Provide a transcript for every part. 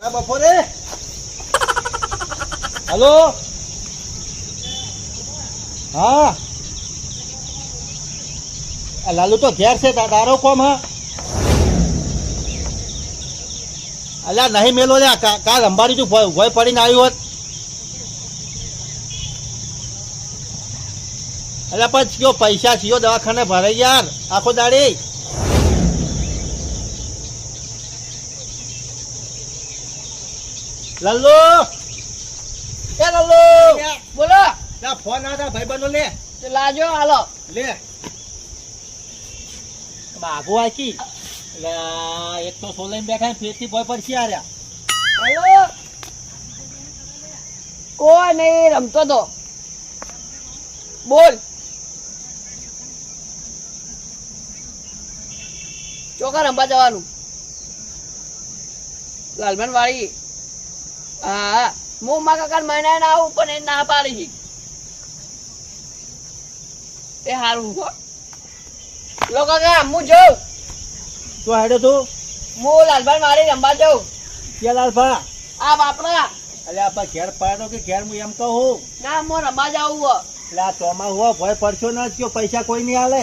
બપોરે? હલો? હા. લાલુ તો ઘેર છે તારો કોમ, હા. અલ્યા, નહીં મેલો લે કા કા રંબાડી તું ભોય પડીને આવ્યું હોત. અલ્યા પછી કયો પૈસા છીયો દવાખાને ભરાઈ યાર આખો દાડી. લલ્લુ એ લલ્લુ બોલો! લા ફોન આવ્યા ભાઈ બનો લે તે લાજો હાલો. લે. બાબુ આકી એક તો સોલન બેઠા ફેરથી ભોય પડશે આર્યા હાલો. કોઈ નહીં રમતો તો. બોલ. ચોકા રમવા જવાનું. લાલમન વાળી હા હું મા કાકા મહિના ના આવું પણ એ ના પાડી એ હારું લો કાકા હું જઉં. તું હેડો તું. હું લાલભાઈ મારી રમવા જાઉં. કે લાલભા? આ બાપરા એટલે આપા ઘેર પાડો કે ઘેર હું એમ કહું ના હું રમવા જાઉં હો. એટલે આ તોમાં હો ભય પડશો ના જો પૈસા કોઈ નહીં આલે.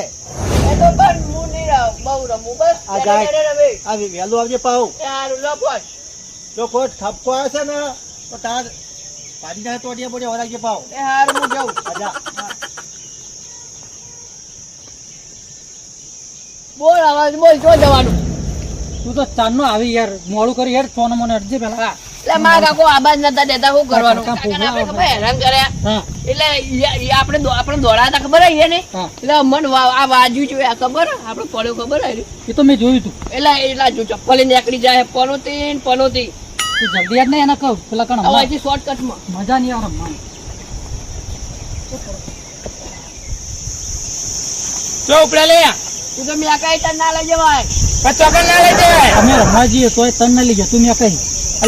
એ તો પણ હું નહીં રમ બહુ રમું બસ. આ ડેડે જાય. ડેડે રમે. વહેલું આવજે પાઉ હારું લો પણ જો કોઈ ઠપકો આવે છે ને તો તાર પાડી ના તોડીએ અડિયા વરાગી પાવ. એ હાર હું જાઉં. આજા. બોલ અવાજ બોલ જો જવાનું. તું તો ચાંદનો આવી યાર. મોડું કરી યાર ફોન મને અડજે પેલા એટલે મારા કાકો આબાજ નતા દેતા શું કરવાનું? હેરાન કર્યા? એટલે આપણે આપણે દોડાયા હતા ખબર હે. ને એટલે મને વા- આ બાજુ જોયા ખબર? આપણે પડ્યો ખબર આવી એ તો મેં જોયું તું. એટલે એટલા જો ચપ્પલ નીકળી જાય પનોતી ને પનોતી. તું જલ્દી યાર ને એને કહું. પેલા કણ અવાજી શોર્ટકટમાં મજા નહીં આવે રમવાની ચો ઉપડા લે. તું તો મેં કઈ તન ના લઈ જવાય. ના લઈ જાય અમે રમવા જઈએ તોય તન ના લઈ ગયા તું મેં કહી.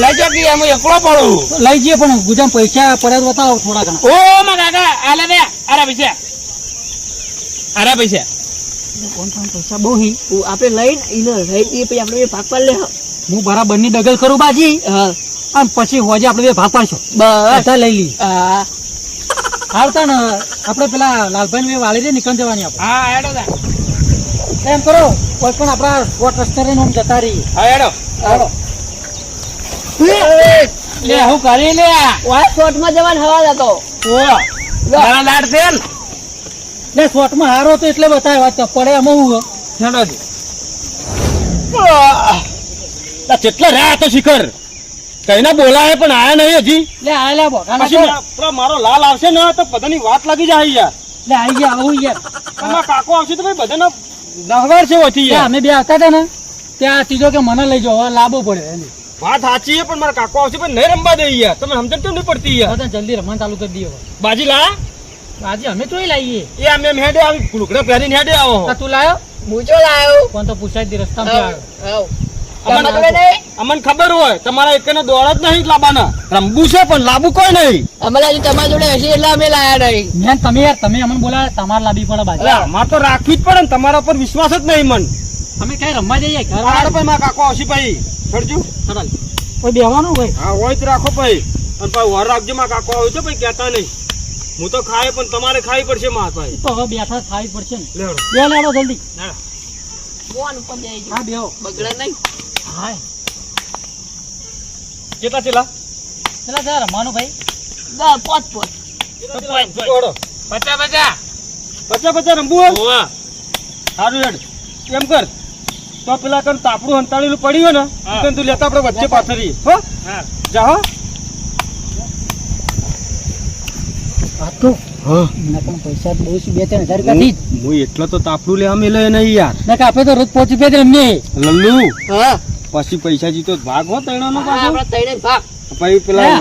લઈ જાવ કે હું એકલો પડું? લઈ જઈએ પણ પૈસા પડ્યા બતાવો થોડા ઘણા. ઓ માં કાકા આલે દે આરા પૈસા. આરા પૈસા. કોણ કોણ પૈસા? બહુ આપણે લઈને એને લઈ જઈએ પછી આપણે ભાગ પર લે હું બરાબરની ડગલ કરું બાજી? અને પછી હોજે આપણે બે ભાગ પાડશો. બધા લઈ લી હા. આવતા ને આપણે પેલા લાલભાઈ ને વાળી દે નીકળ જવાની આપણે. હા હેડો દે એમ કરો કોઈ પણ આપણા સ્પોટ રસ્તે રહીને આમ જતા રહીએ. હા હેડો. ચાલો લે હું કરી લે. ઓય શોર્ટમાં જવાનું હવા જતો ઓ મારા લાડ તેલ ને? શોર્ટમાં હારો તો એટલે બતાવ્યો વાત પડે એમાં હું હેડો જી. કેટલા રહ્યા તો શિખર. કઈના બોલાય પણ આયા નહીં હજી. લે આ લે બોકા પછી મારો લાલ આવશે ને તો બધાની વાત લાગી જાય યાર લે આવી ગયા આવું યાર. તમારા કાકો આવશે તો ભાઈ બધાનો નહવાર છે ઓથી યાર. અમે બે આવતા હતા ને ત્યાં તીજો કે મને લઈ જાવ હવે લાવવો પડે એને. વાત સાચી છે પણ મારા કાકો આવશે પણ નહીં રમવા દે યાર. તમે સમજણ કેમ નહીં પડતી યાર? જલ્દી રમવાનું ચાલુ કરી દઈએ હવે. બાજી લા. આજે અમે તોય લાવીએ એ અમે હેડે આવી કુકડા પહેરીને હેડે આવો. તું લાયો? મૂચો લાયો. કોણ તો પૂછાય જ દી રસ્તામાં આવ્યો. અમને ખબર હોય તમારા એકને દોડ જ નહીં લાબાના રમવું છે પણ લાબુ કોઈ નહીં. અમે હજી તમારા જોડે હશે એટલે અમે લાયા નહીં. મેં તમે યાર તમે અમને બોલા તમારે લાબી પડે બાજુ. અમારે તો રાખવી જ પડે ને તમારા પર વિશ્વાસ જ નહીં મન અમે કઈ રમવા જઈએ ઘર પણ મારા કાકો આવશે ભાઈ. ખડજો કોઈ બેવાનું ભાઈ હા હોય જ રાખો ભાઈ. અને ભાઈ વર રાખજો મારા કાકો આવ્યો છે ભાઈ કહેતા નહીં. હું તો ખાય પણ તમારે ખાવી પડશે મારા ભાઈ. તો હવે બેઠા ખાવી પડશે ને. લેવો જલ્દી. ફોન ઉપર જઈ હા બેહો બગડે નહીં હા કેટલા ચેલા પેલા જરા રમવાનું ભાઈ દસ પોચ પોચ પચા પચા પચા પચા રમવું હોય સારું હેડ એમ કર તો પેલા કણ તાપડું હંતાળેલું પડ્યું હોય ને તો તું લેતા આપણે વચ્ચે પાથરી હો જા હો આ તો એના પૈસા બહુ બે ત્રણ હજાર રૂપિયા થી હું એટલો તો તાપડું લેવા મેલે નહીં યાર. ને આપણે તો રોજ પહોંચી બે રમીએ લલ્લુ હા. પછી પૈસા જીતો ભાગ હો તૈણાનો પાછો. આપણે તઈને ભાગ. પછી પેલા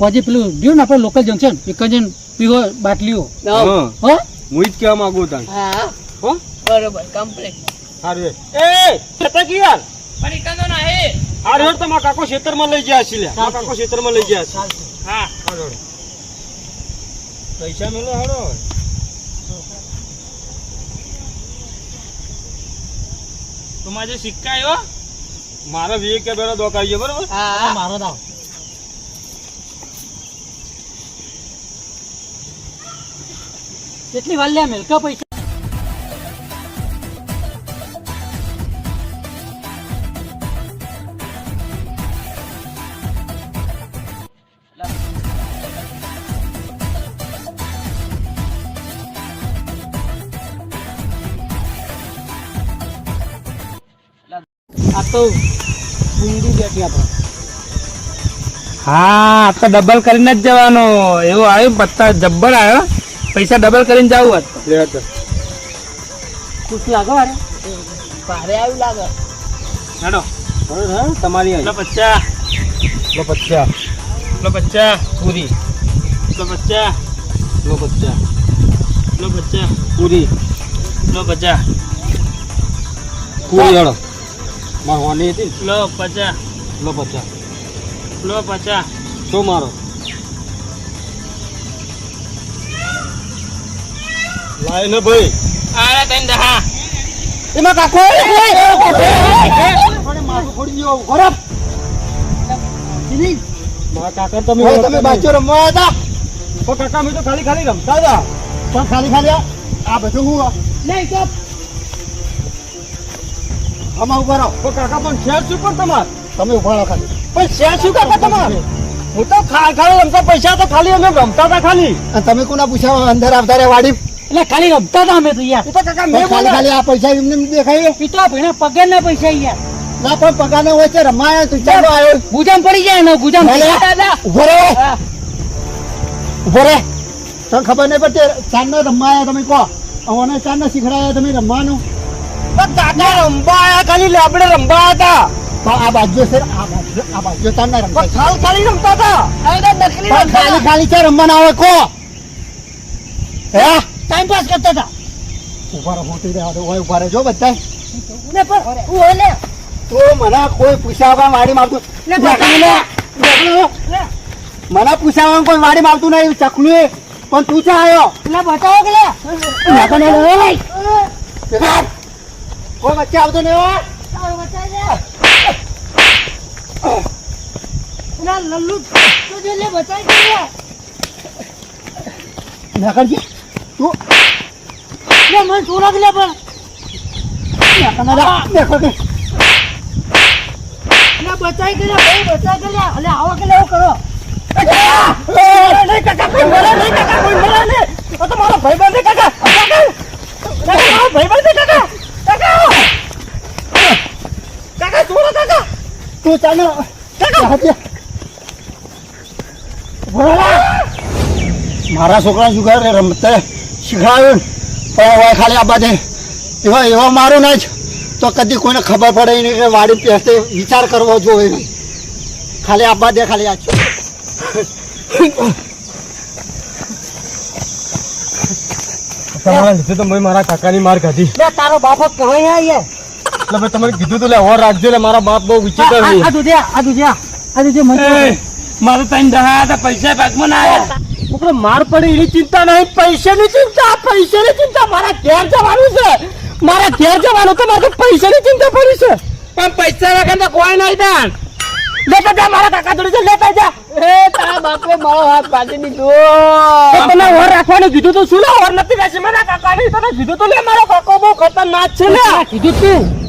હા. પેલું ગયું ને આપણે લોકલ જંકશન એક જ પીવો બાટલીઓ. હા. હો? હું જ કહેવા માંગુ તને. હા. હો? બરોબર કમ્પ્લીટ સારું હેડ. એ જતા કી યાર? પણ ઈકંદો ના હે. હારું કાકો ખેતરમાં લઈ ગયા છે લે કાકો ખેતરમાં લઈ ગયા છે. હા. હારું હેડ. પૈસા મેલો હારો તમારે જે સિક્કા આવ્યો મારા વીએ કે બેનો દોક આવી ગયો બરોબર? હા હા. મારો દાવ. કેટલી વાર લે મેલકા પૈસા? તો બુંદી બેઠી આપણે હા તો ડબલ કરીને જ જવાનો. એવું આવ્યું પત્તા જબ્બર આવ્યો. પૈસા ડબલ કરીને જવું હોત ખુશ લાગો અરે ભારે આવ્યું લાગે. હેડો. બરોબર હા તમારી લો બચ્ચા લો પચ્ચા. લો પચ્ચા. પૂરી. લો પચ્ચા. લો પચ્ચા. લો પચ્ચા. પૂરી. લો પચ્ચા. પૂરી હેડો. માર હોની હતી લો પચ્ચા ને લો પચ્ચા લો પચ્ચા શું મારો? લાય ને ભાઈ. આરે તઈને દહા એમાં કાકો માથું ફોડી ગયો ખરાબ મારા કાકા તમે હવે તમે બાજુ રમવા હતા? ઓ કાકા મેં તો ખાલી ખાલી રમતા હતા. પણ ખાલી ખાલી આ- આ બધું હું નહીં તો આમાં ઊભા રહો. કાકા પણ શેર શું પણ તમાર? તમે ઊભા રહો ખાલી. પણ શેર શું કાકા તમાર? હું તો ખાલી રમતા પૈસા તો ખાલી અમે રમતા હતા ખાલી. તમે કોના પૂછ્યા અંદર આવતા વાડી? એટલે ખાલી રમતા હતા અમે તો યાર. તો કાકા મેં ખાલી ખાલી આ પૈસા એમને એમ દેખાય. એ તો ભણે પગાર ના પૈસા યાર. ના પણ પગાર હોય છે રમાયા તું. ચાલો આવ્યો ગુજામ પડી જાય ને ગુજામ ઊભો રે ઊભો રે તને ખબર નહીં પડતી ચાંદ ને રમાયા તમે કહો અને ચાંદ ને શીખડાયા તમે રમવાનું. કાકા રમવા આયા ખાલી આપણે રમવા હતા. પણ આ બાજુ છે આ બાજુ આ બાજુ ચાંદ ના રમતા ખાલી ખાલી રમતા હતા. હવે નકલી ખાલી ખાલી છે રમવાના આવે કહો હે? ટાઈમ પાસ કરતા હતા. ઊભા રહો મોટી રહ્યા તો ઊભા રહેજો બધા ને પણ હું તો મને કોઈ પૂછ્યા મારી મારતું મને પૂછ્યા કોઈ વાડી મારતું નહીં ચકલું. એ. પણ તું ચા આવ્યો? લે બતાવો કે લે. કોઈ વચ્ચે આવતો નહીં હો. તારો બતાવી દે ના લલ્લુ તો મને છોડા લે પણ નાખો ને લે. નાખો ને. લે બતાવી કે લે ભાઈ કે લે અલે આવો કે લે એવું કરો નહીં કાકા, કોઈ મળે નહીં કાકા, કોઈ મળે નહીં. તો મારો ભાઈબંધ છે કાકા. કાકા. મારો ભાઈબંધ છે કાકા. કાકા. કાકા, છોડો કાકા. તું. ભોળા. મારા છોકરા શું કરે? રમતે શીખવાડ્યું. પણ હવે ખાલી આ બાજુ. એવા એવા મારું ના જ. તો કદી કોઈને ખબર પડે નહીં કે વાડી પહેરતે વિચાર કરવો જોઈએ નહીં. ખાલી આપવા દે ખાલી આ તમારા લીધે તો મેં મારા કાકાની માર ખાધી લે તારો બાપો કહેવાય યાર એટલે મેં તમને કીધું તું લે ઓર રાખજો એટલે મારા બાપ બહુ વિચિત્ર છે. આ દુધે આ દુધે આ દુધે મને મારું તઈને હતા પૈસા ભાગમાં ના આવ્યા. છોકરો માર પડે એની ચિંતા નહીં પૈસાની ચિંતા પૈસાની ચિંતા મારા ઘેર જવાનું છે. મારા ઘેર જવાનું તો મારે તો પૈસાની ચિંતા પડી છે. પણ પૈસા વગર તો કોઈ નહીં દાન લેતા જા મારા કાકા જોડે છે લેતા જા. એ તારા બાપે મારો હાથ કાઢી દીધો. તને ઓર રાખવાનું કીધું તું શું લે? ઓર નથી રાખી મારા કાકાની તને કીધું તું લે મારો કાકો બહુ ખતરનાક છે લે. કીધું તું.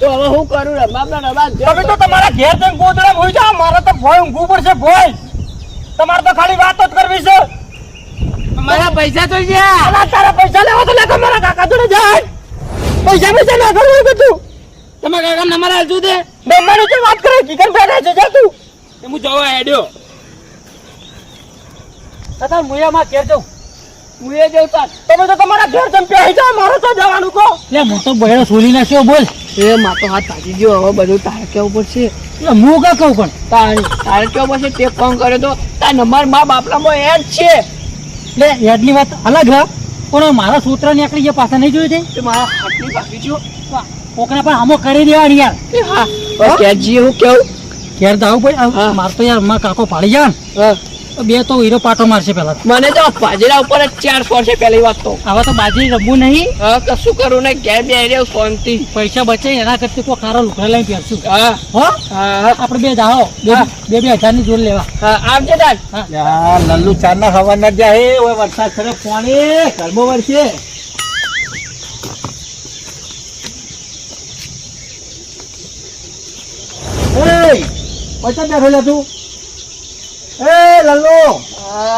તો હવે હું કરું? રમાબના રમા તમે તો તમારા ઘેર જઈને ગોદડા હોઈ મારે તો ભોય ઊંઘવું પડશે ભોય. તમારે તો ખાલી વાત જ કરવી છે. મારા પૈસા તો ગયા અલા તારા પૈસા લેવા તો લેખો મારા કાકા જોડે જાય. પૈસા પૈસા ના કરવું કે તું? તમે કાકા નંબર આલતું દે બેમાની જે વાત કરે કિકન બેઠા છે જા તું. હું જવા હેડ્યો. તાતા મુયામાં ઘેર જાઉં. હું એ જઉં તાર તમે તો તમારા ઘેર જઈને પહેરી જાઓ મારે તો જવાનું કહો. લે હું તો બહેરો સોલી નાખ્યો બોલ. એ માતો હાથ તાજી ગયો. હવે બધું તારે કેવું પડશે? એટલે હું કા કહું પણ? તારે તારે કેવું પડશે? તે ફોન કર્યો તો? તાર નંબર મા બાપલામાં એડ છે. લે યાદની વાત અલગ હા. પણ મારા સૂત્ર નીકળી જે પાછા નહીં જોયું તે? મારા હાથની ગયો. છે કોકને પણ આમો કરી દેવાની યાર. હા. કહેજી હું? કેવું? ઘેર તો આવું પડે. માર તો યાર કાકો પાડી જાય બે તો હીરો પાટો મારશે પેલા મને તો ભાજરા ઉપર જ ચાર સો છે પેલી વાત તો. હવે તો બાજી રમવું નહીં. હા કશું કરું ને ઘેર બે રહ્યો શાંતિ. પૈસા બચે એના કરતી કોઈ ખારો લુકડા લઈને પહેરશું હા. હો? હા. આપણે બે જાઓ. બે બે હજારની જોડ લેવા. હા આવજે દાદ લલ્લુ ચાર ના ખાવા ના જાય હે. ઓય વરસાદ ખરે પાણી. ગરબો વરસે. એ પચા બેઠો તું. એ લલ્લુ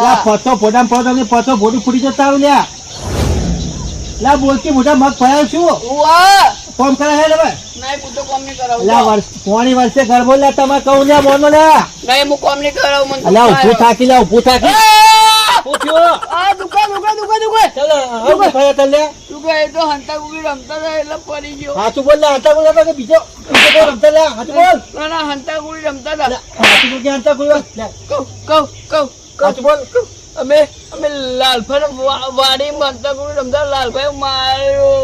લા પતો ફોટા ફોટા ને પતો ભોડી ફૂટી જતા લ્યા. લા બોલતી મોટા મગ ફાયા છું. કોમ કરે હે લે ભાઈ? નહીં હું તો કોમ નહીં કરાવું. લા વર્ષ પોણી વર્ષે ગરબો લે તમે કહું લ્યા મોનો લ્યા. નહીં હું કોમ નહીં કરાવું મને લા ઊભું થાકી લા ઊભું થાકી! પૂછ્યો આ દુકાન દુકાન દુકાન દુકાન ચલો હવે ફાયા તને? લ્યા એ તો હંતા ગુગી રમતા હતા એટલે પડી ગયો. હાચું બોલ હંતા બોલ કે બીજો બીજો કોઈ રમતા લે હાચું બોલ. ના ના હંતા ગુગી રમતા હતા. હાચું બોલ કે હંતા કોઈ કહું કહું કહું હાચું બોલ. અમે અમે લાલભાઈ વાડી હંતા ગુગી રમતા લાલભાઈ માર્યો.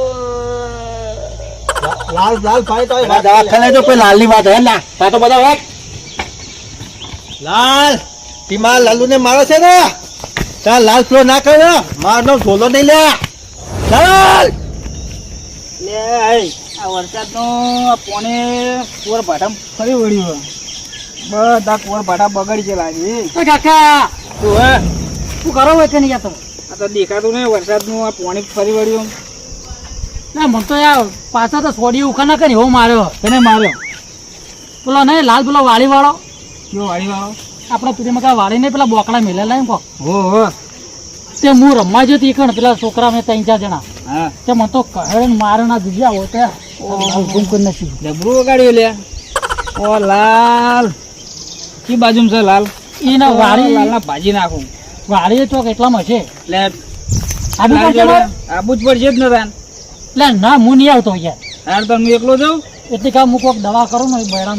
લાલ લાલ ભાઈ તો દવાખાને જો કોઈ લાલની વાત હે? ના. તા તો બધા વાત લાલ તીમા લાલુ ને મારો છે ને. તાર લાલ ફ્લો ના કર્યો ને. મારનો ઝોલો નહીં લે. લાલ લે આ વરસાદનો આ પોણે ભાટા ફરી વળ્યું. બધા ભાટા બગડી છે. કાકા! તું હે? કરો હોય કે નહીં તમે આ તો દેખાતું નહીં વરસાદનું આ પાણી ફરી વળ્યું. ના મને તો યાર પાછા તો સોડી ઉખા ના કરી હો માર્યો. તેને માર્યો. પેલો નહીં લાલ પેલો વાળી વાળો કયો વાળી વાળો આપણા પીડીમાં કાંઈ વાળી નહીં પેલા બોકડા મેલેલા એમ કહો. હો હો. તે હું રમવા જો હતી કણ પેલા છોકરા મેં ત્રણ ચાર જણા. તે મને તો કહે મારે ના દીધા હોય તે હુકુમ કરી નથી ડબરું વગાડ્યું લે. ઓ લાલ. કી બાજુમાં છે લાલ? એના વાળી લાલના ભાજી નાખું. વાળી ચોક એટલામાં છે? લે. આબુ? આબુ જ પડશે જ ને તાન. લે ના હું નહીં આવતો યાર હાર તો હું એકલો જાઉં. એટલે કામ હું કોઈક દવા કરું ને બૈરામ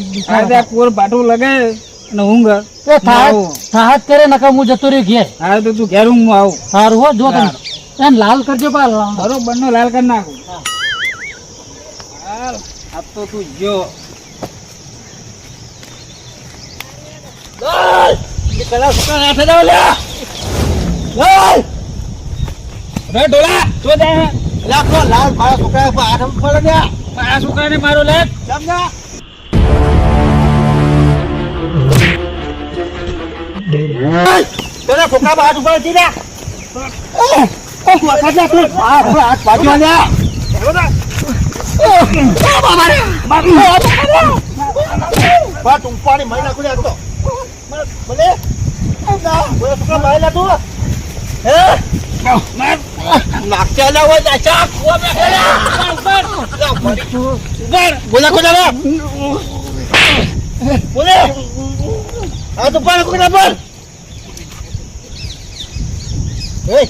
કુવર પાટું લગાય. અને ઊંઘ. એ થાત કરે નકા હું જતો રહ્યો ઘેર. હા તો તું ઘેર હું આવું. સારું હો જો તમે એને લાલ કરજો પા બરો બંને લાલ કરી નાખું. હાલ આ તો તું જો. લાલ! મારા છોકરા પર હાથ પડે મારો લેખ સમજા? ઉપર બાજુ આલ્યા બાટ ઉપાડી મારી નાખું લે આ તો. ભલે. ના બોલે છોકરા મારી નાખું હે નાખતે ના હોય ના ચાક બોલા કોના રે બોલે આ તો પાડ કોના પર એ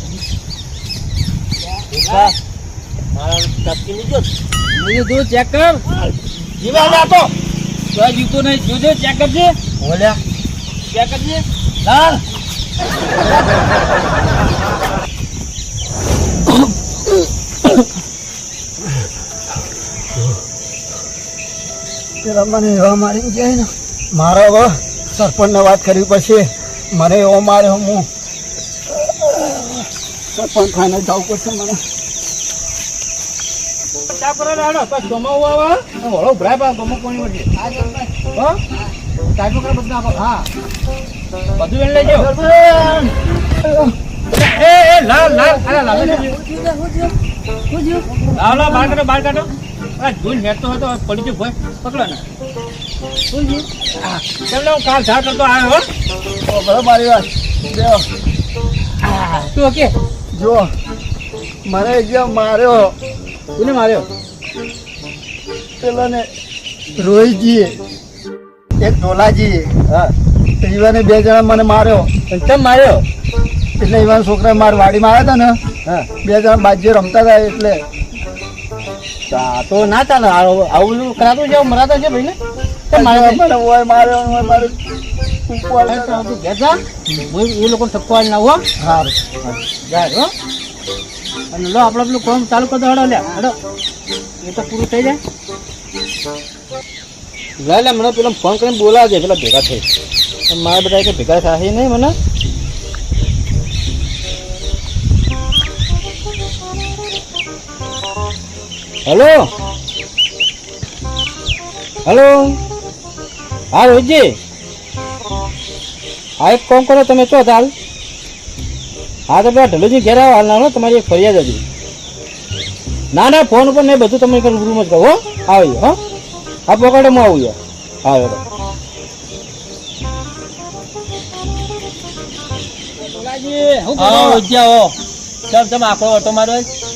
મારા ટપકી ની જો બીજું તું ચેક કર. જીવા જા તો તો આ જીવતો નહીં જોજો ચેક કરજે. બોલ્યા. ચેક કરજે. લાલ. સરપંચને વાત કરવી પડશે. મને એવો મારે હું સરપંચ ખાને જવું પડશે મને. બધું હા. બધું એને લેજો એ એ લાલ લાલ લાલ કાઢો બહાર કાઢો. આ જોઈને હેઠતો હોય તો પડી ગયો ભાઈ પકડો ને કેમ હું? કાલ ઝાડ કરતો આવ્યો હો? બરાબર મારી વાત. તું ઓકે? જો. મને જે માર્યો. કોને માર્યો? પેલાને રોહિતજીએ. એક ઢોલાજીએ. હા. ઈવાને બે જણા મને માર્યો. કેમ માર્યો? એટલે ઈવાન છોકરા મારા વાડીમાં આવ્યા હતા ને. હા. બે જણા બાજુ રમતા હતા એટલે તો ના ચાલે આવું કરાતું છે મરાતો છે ભાઈ ને મારે મારે હું એ લોકો ઠપકો ના હો. હા. જાય હો. અને લો આપણે પેલું કામ ચાલુ કરી હડો લે હડો. એ તો પૂરું થઈ જાય. લે લે મને પેલા ફોન કરીને બોલાવજે પેલા ભેગા થઈ. મારા બધા કે ભેગા થાય નહીં મને. હેલો? હેલો? હા, રોહિતજી? હા, એક કોમ કરો, તમે ચો હાલ હા, તો પેલા ઢલુજી ઘેર આવો, હાલ નાનો, તમારી એક ફરિયાદ હતી. ના ના, ફોન ઉપર નહીં, બધું તમે રૂમ જ કહો, હો? આવી હો? હા, પકડે, હું આવું આખો ઓટો હેડો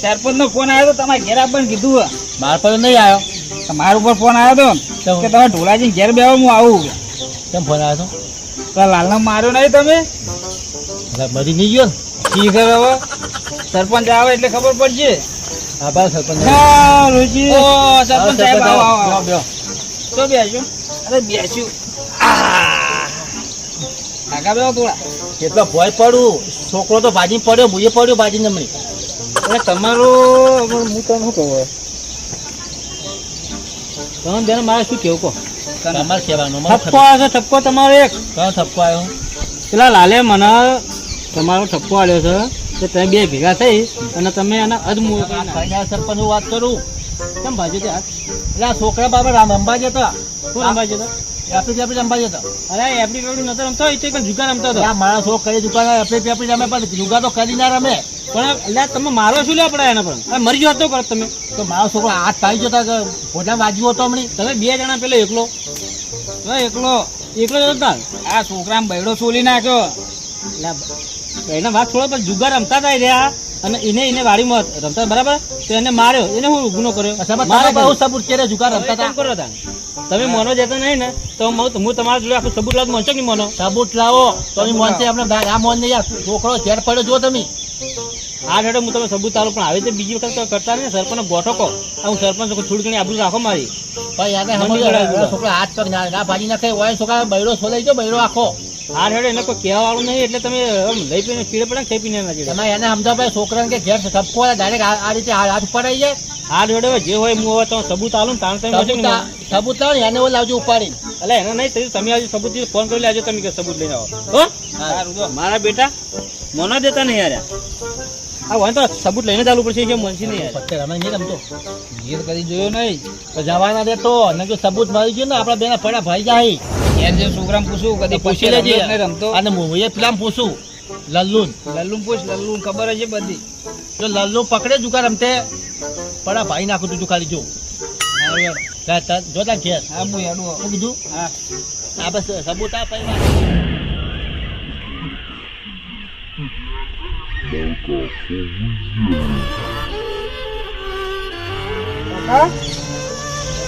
સરપંચ નો ફોન આવ્યો તો તમારે ઘેર આપવાનું કીધું માર પર નહીં આવ્યો? તમારા ઉપર ફોન આવ્યો તો કે તમે ઢોલાજી ઘેર બેહો હું આવું. કેમ ફોન આવ્યો તો? લાલનો માર્યો નહીં તમે? મરી નહીં ગયો ઠીક હવે? સરપંચ આવે એટલે ખબર પડશે. આભાર સરપંચ રોજી. ઓ, સરપંચ સાહેબ, આવો. તો બેસ્યું અરે બેસ્યું કાકા બેહો થોડા. કેટલો ભોય પડું? છોકરો તો ભાજી પડ્યો ભૂએ પડ્યો ભાજી નમણી એટલે તમારું હું તમને શું કહું તમે બેન મારે શું કેવું કહો? તમારે મારે ઠપકો આવ્યો છે ઠપકો તમારો એક. કયો થપ્પો આવ્યો? પેલા લાલે મને તમારો ઠપકો આવ્યો છે કે તમે બે ભેગા થઈ અને તમે એના નાખ્યા. સરપંચ હું વાત કરું. કેમ ભાજુ તે એટલે આ છોકરા બાબા રામ અંબાજી હતા. શું રમવા જતો એપી પેપી અંબાજી હતા. અરે પેપડી નતો રમતો એ તો જુગાર રમતો હતો. મારા માણસો કઈ દુકાન એપી પેપી રમે પણ જુગા તો કરી ના રમે. પણ એટલે તમે મારો શું લે પડે એના પર? મરી જતો કરો તમે. તો મારો છોકરો હાથ પાડી જતા કે ભોજન વાજ્યું હતો હમણાં. તમે બે જણા પેલો એકલો. એકલો એકલો જ આ છોકરા બૈડો છોલી નાખ્યો. એટલે એના વાત છોડો પણ જુગાર રમતા થાય રહ્યા. અને એને એને વાડીમાં રમતા બરાબર? તો એને માર્યો. એને હું ગુનો કર્યો? મારો બહુ સબૂત કરે જુગાર રમતા હતા? કરો હતા? તમે મોનો જતા નહીં ને તો હું હું તમારા જોડે આખું સબૂત લાવો મોનશો કે મોનો? સબૂત લાવો તો એ મોન છે આપણે આ મોન નહીં યાર છોકરો ઝેર પડ્યો જો તમે. આ હેડો હું તમે સબૂત તારું પણ આવી રીતે બીજી વખત કરતા નહીં સરપંચ ગોઠો કહો. હું સરપંચ થોડી ઘણી આબરૂ રાખો મારી. છોકરો હાથ પગ ના ના ભાજી નાખે હોય છોકરા બૈરો છોલાઈ ગયો બૈરો આખો. આ હેડો એને કોઈ કહેવા વાળું નહીં એટલે તમે લઈ પીને પીડે પડે ને ખાઈ પીને ના તમે એને સમજાવ ભાઈ છોકરાને કે ઘેર ધપકો ડાયરેક્ટ આ રીતે હાથ પડાઈ જાય. આ હેડો જે હોય હું હવે તમે સબૂત આલું ને તાણ તમે સબૂત લાવો ને એને લાવજો ઉપાડી. એટલે એને નહીં તમે આજે સબૂતથી ફોન કરી લેજો તમે કે સબૂત લઈને આવો. હો? મારા બેટા મને દેતા નહીં યાર આ હોય તો સબૂત લઈને ચાલુ પડશે કે મનસી નહીં યાર? પત્તે રમે નહીં રમતો. ગીર કરી જોયો નહીં. તો જવાના દેતો. અને જો સબૂત મળી ગયો ને આપણા બેના પડ્યા ભાઈ જાય. એમ જે છોકરાને પૂછું કદી પૂછી લેજે. રમતો. અને હું એ પેલા પૂછું લલ્લુન. લલ્લુ પૂછ લલ્લુ ખબર હશે બધી. જો લલ્લુ પકડે જુકા રમતે. પડા ભાઈ નાખું તું ખાલી જો. હારું હેડ. તા- તા- જો તાર ઘેર. હા હું શું કીધું હા. આ બસ સબૂત આ પહેલા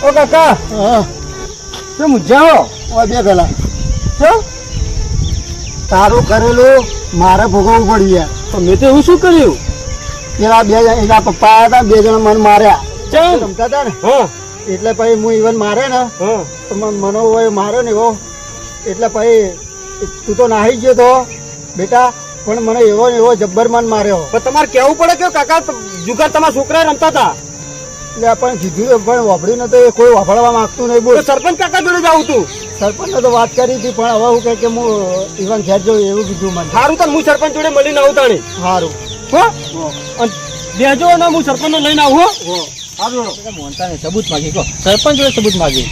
ઓ કાકા. હા. તે મુજાઓ ઓય બે પેલા. શું તારું કરેલું મારે ભોગવવું પડ્યું ગયા. તો મેં તો એવું શું કર્યું? પેલા બે જણ એના પપ્પા આવ્યા હતા બે જણ મને માર્યા. ચમ. રમતા હતા ને? હા. એટલે પછી હું ઇવન મારે ને તો મને હોય માર્યો ને એવો. એટલે પછી તું તો નાહી ગયો તો બેટા પણ મને એવો એવો જબ્બર મન માર્યો. પણ તમારે કેવું પડે કે કાકા જુગાર તમારા છોકરા રમતા હતા? એટલે પણ કીધું પણ વાપર્યું ને તો એ કોઈ વાપરવા માંગતું નહીં બોલ. સરપંચ કાકા જોડે જાઉં તું સરપંચને તો વાત કરી હતી પણ હવે હું કહે કે હું ઇવન ઘેર જઉં એવું કીધું મને. સારું તો હું સરપંચ જોડે મળીને આવું તાણી. સારું હો? અને દેજો ને હું સરપંચ લઈને આવું હો. મોનતા નહીં સબૂત માગી કહો. સરપંચ જોડે સબૂત માગી.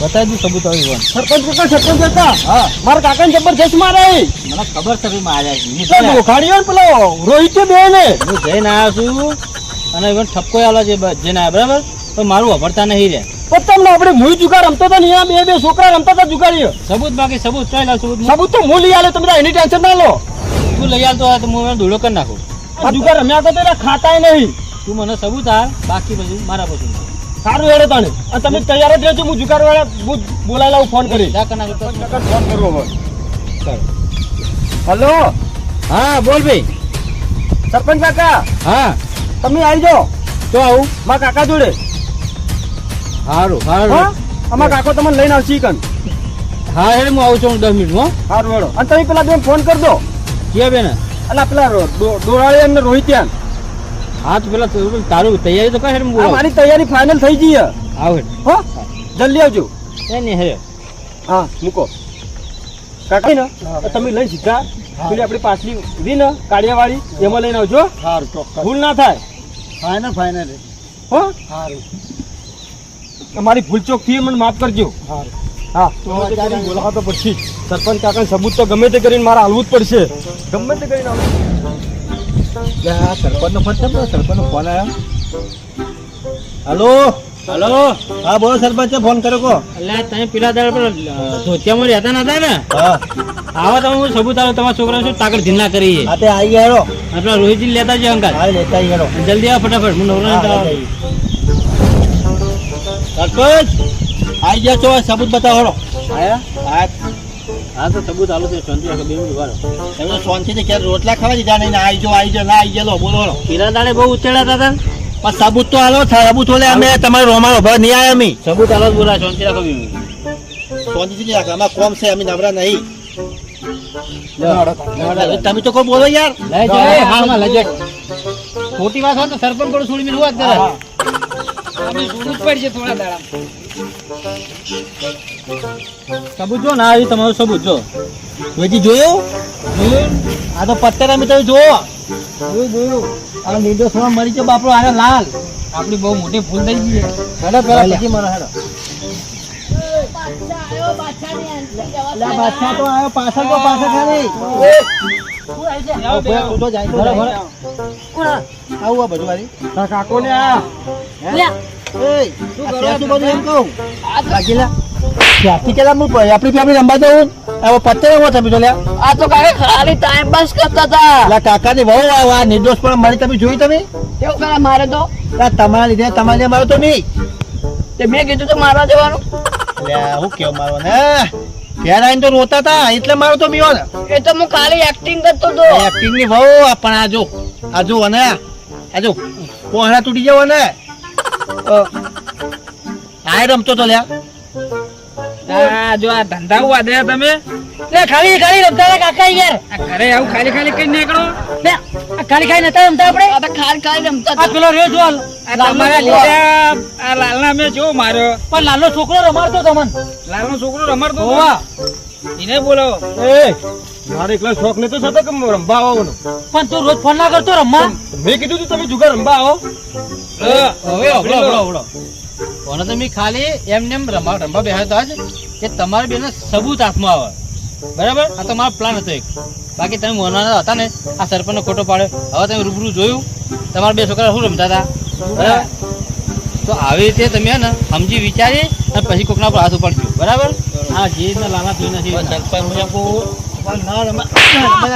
બતાવી દઉં સબૂત આવી કોણ સરપંચ કાકા સરપંચ હતા હા. મારા કાકાને જબરજસ્ત મારે. મને ખબર છે માર્યા તો ને પેલો રોહિત બે ને હું જઈને આવ્યો છું અને even ઠપકો છે જઈને આવ્યા બરાબર? તો મારું વાપરતા નહીં રે. પણ તમને આપણે મુઈ જુગાર રમતો તો નહીં બે બે છોકરા રમતા હતા જુગારીઓ. સબૂત બાકી સબૂત કઈ લાવ સબૂત સબૂત તો હું લઈ આલે તમે એની ટેન્શન ના લો. તું લઈ આવતો હોય તો હું ધૂળો કરી નાખું. જુગાર રમ્યા તો ખાતાય નહીં. તું મને સબૂત આ બાકી પછી મારા પછી સારું હેડો તને અને તમે તૈયાર જ રહેજો હું જુગાર વાળા બોલાય લાવું ફોન કરી ફોન કરવો હોય. હલો? હા બોલ ભાઈ. સરપંચ કાકા? હા. તમે આવી જાઓ તો આવું. મારા કાકા જોડે. સારું હા? સારું અમારા કાકો તમને લઈને આવશે કન હા હેડ હું આવું છું દસ મિનિટમાં સારું હેડો અને તમે પેલા બેન ફોન કરી દો. કે બેન? અલા પેલા દોરાળી અને રોહિત્યાન. હા તો પેલા તારું તૈયારી તો કર હું બોલાવું. મારી તૈયારી ફાઇનલ થઈ ગઈ આવ હો જલ્દી આવજો. એ નહીં હેડ. હા મૂકો. કાકા ને તમે લઈ સીધા. પેલી આપણી પાછલી રી ને કાળિયાવાળી એમાં લઈને આવજો. સારું ચોક્કસ. ભૂલ ના થાય. ફાઇનલ ફાઇનલ હો? સારું તમારી ભૂલ ચોકથી મને માફ કરજો. સારું હા. તો ગમે તે તો પછી સરપંચ કાકા સબૂત તો ગમે તે કરીને મારા હાલવું જ પડશે. ગમે તે કરીને હાલવું. આ સરપંચનો ફોન છે સરપંચનો ફોન આવ્યો? હલો? હલો? હા બોલો સરપંચ ફોન કર્યો કો એટલે તમે પેલા દાડે પેલા ધોતિયામાં રહેતા નતા ને? હા. આવા તમે હું સબૂત આવો તમારા છોકરા શું તાકડ ધીના કરી હા તે આવી ગયા. આપણા રોહિતજી લેતા જ અંકલ. હા લેતા આવી ગયો. જલ્દી આવો ફટાફટ હું નવરો. સરપંચ આવી. ગયા. છો સબૂત બતાવો આયા? હા. હા તો સબૂત આલો છે શાંતિ રાખો બે મિનિટ વાળો એમને શાંતિથી ક્યારે રોટલા ખાવા દીધા નહીં ને આવી જો આવી જો ના આવી ગયેલો બોલો. પેલા દાડે બહુ ઉછેડાતા હતા. પણ સબૂત તો હાલો સબૂત ઓલે અમે તમારે રોમાનો ભર નહીં આવ્યા અમે. સબૂત આલો બોલા શાંતિ રાખો બે મિનિટ. શાંતિથી રાખો અમારે કોમ છે અમે નવરા નહીં. તમે તો કોઈ બોલો યાર. ખોટી વાત હોય તો સરપંચ પણ છોડી મેં વાત કરે જ પડશે થોડા દાડા. સબૂત જો ના આવી તમારું સબૂત જો વેજી જોયું? આ તો પત્તર અમે તમે જોવો. જોયું જોયું. આ નિર્દોષમાં મરી ગયો બાપરો આને લાલ. આપણી બહુ મોટી ભૂલ થઈ ગઈ. હેડો પેલા પછી મને હેડો. બાદશાહ તો આવ્યો પાછળ તો પાછળ ખાલી. આવું આ બધું કાકો ને આ આપણી ફેમિલી રમવા જવું? હવે પત્તર એવો તમે તો આ તો કાકા ખાલી ટાઈમ પાસ કરતા હતા. વહુ આવો આ નિર્દોષ પણ મારી તમે જોઈ તમે? કેવું કરે મારે તો? તમારા લીધે તમારે લીધે મારો તો નહીં. તે મેં કીધું તો મારવા જવાનું. હું કેવું મારો ને? ઘેર આવીને તો રોતા હતા એટલે મારો તો મિયો ને. એ તો હું ખાલી એક્ટિંગ કરતો હતો. એક્ટિંગની પણ આ જો આ જો અને આ જો પોહણા તૂટી જવો ને. આ રમતો તો લ્યા. આ જો આ ધંધા વાદળ્યા તમે. લે ખાલી ખાલી રમતા હતા કાકા યાર આ ઘરે આવું ખાલી ખાલી કઈ નીકળો. લે આ ખાલી ખાલી નતા રમતા આપણે? આ તો ખાલી ખાલી રમતા આ પેલો રહ્યો જો આ તમારા લીધે. આ લાલના મેં જો માર્યો. પણ લાલનો છોકરો રમાડતો તમને લાલનો છોકરો રમાડતો હોવા. એને બોલાવો એ મારે એકલા શોખ નતો થતો કે રંબા આવવાનો? પણ તું રોજ ફોન ના કરતો રમવા? મેં કીધું તું તમે જુગાર રંબા આવો. હવે હવડો હવડો હવડો કોને તમે ખાલી એમને એમ રમવા રમવા બેહ્યા જ કે તમારે બેને સબૂત હાથમાં આવે. બરાબર? આ તમારો પ્લાન હતો એક. બાકી તમે મોના હતા ને આ સરપંચનો ખોટો પાડ્યો. હવે તમે રૂબરૂ જોયું. તમારા બે છોકરા શું રમતા હતા? બરાબર? તો આવી રીતે તમે ને સમજી વિચારી અને પછી કોકના પર હાથ ઉપાડજો. બરાબર? હા જે રીતના લાલા પી નથી સરપંચ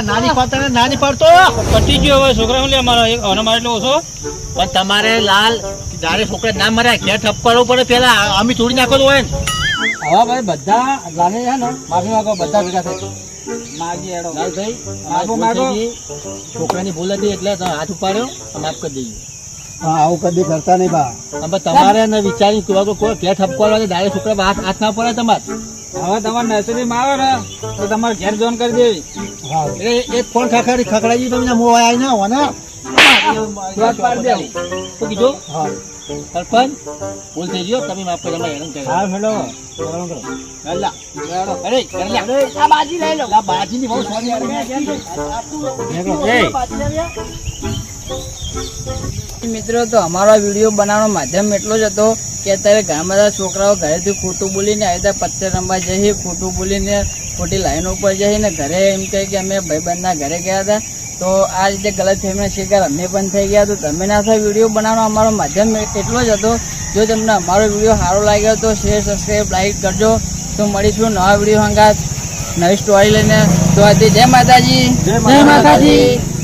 નાની પાડતા ને નાની પાડતો. ગયો હવે છોકરા લે મારા એક મારે એટલો ઓછો? પણ તમારે લાલ જારે છોકરા ના મર્યા ઘેર ઠપકારવું પડે પેલા અમે તોડી નાખો તો હોય ને. હવે ભાઈ બધા લાલે છે ને માફી માંગો બધા ભેગા થઈ માગી એડો લાલભાઈ માગો માગો. છોકરાની ભૂલ હતી એટલે તમે હાથ ઉપાડ્યો માફ કરી દઈએ આવું કદી કરતા નહીં બા. તમારે ને વિચારી કોઈ કોઈ ઘેર ઠપકારવા ડાયરેક્ટ છોકરા હાથ હાથ ના પડે તમારે. હવે તમારે નર્સરીમાં આવે ને તો તમારે ઘેર જોન કરી દેવી. હા એક ફોન ખખડાવી ખખડાવી તમને મોવા આવી ના હોય ને વાત પાડી દેવું. શું કીધું? હા. સરપંચ ભૂલ થઈ ગયો તમે માફ કરી અમારે હેરાન કર્યા. હા હેલો. અરે. આ બાજી લઈ લો. આ બાજીની બહુ સોરી આવી મિત્રો, તો અમારો વીડિયો બનાવવાનો માધ્યમ એટલો જ હતો કે અત્યારે ઘણા બધા છોકરાઓ ઘરેથી ખોટું બોલીને આવી રીતે પત્તે રમવા જઈએ, ખોટું બોલીને ખોટી લાઈનો ઉપર જઈને ઘરે એમ કહે કે અમે ભાઈબંધના ઘરે ગયા હતા. તો આ રીતે ગલત ફેમીનો શિકાર અમે પણ થઈ ગયા તો તમે ના થાય વીડિયો બનાવવાનો અમારો માધ્યમ એટલો જ હતો. જો તમને અમારો વીડિયો સારો લાગ્યો તો શેર સબસ્ક્રાઈબ લાઈક કરજો. તો મળીશું નવા વીડિયો હંગાત, નવી સ્ટોરી લઈને. તો આજે જય માતાજી. જય માતાજી.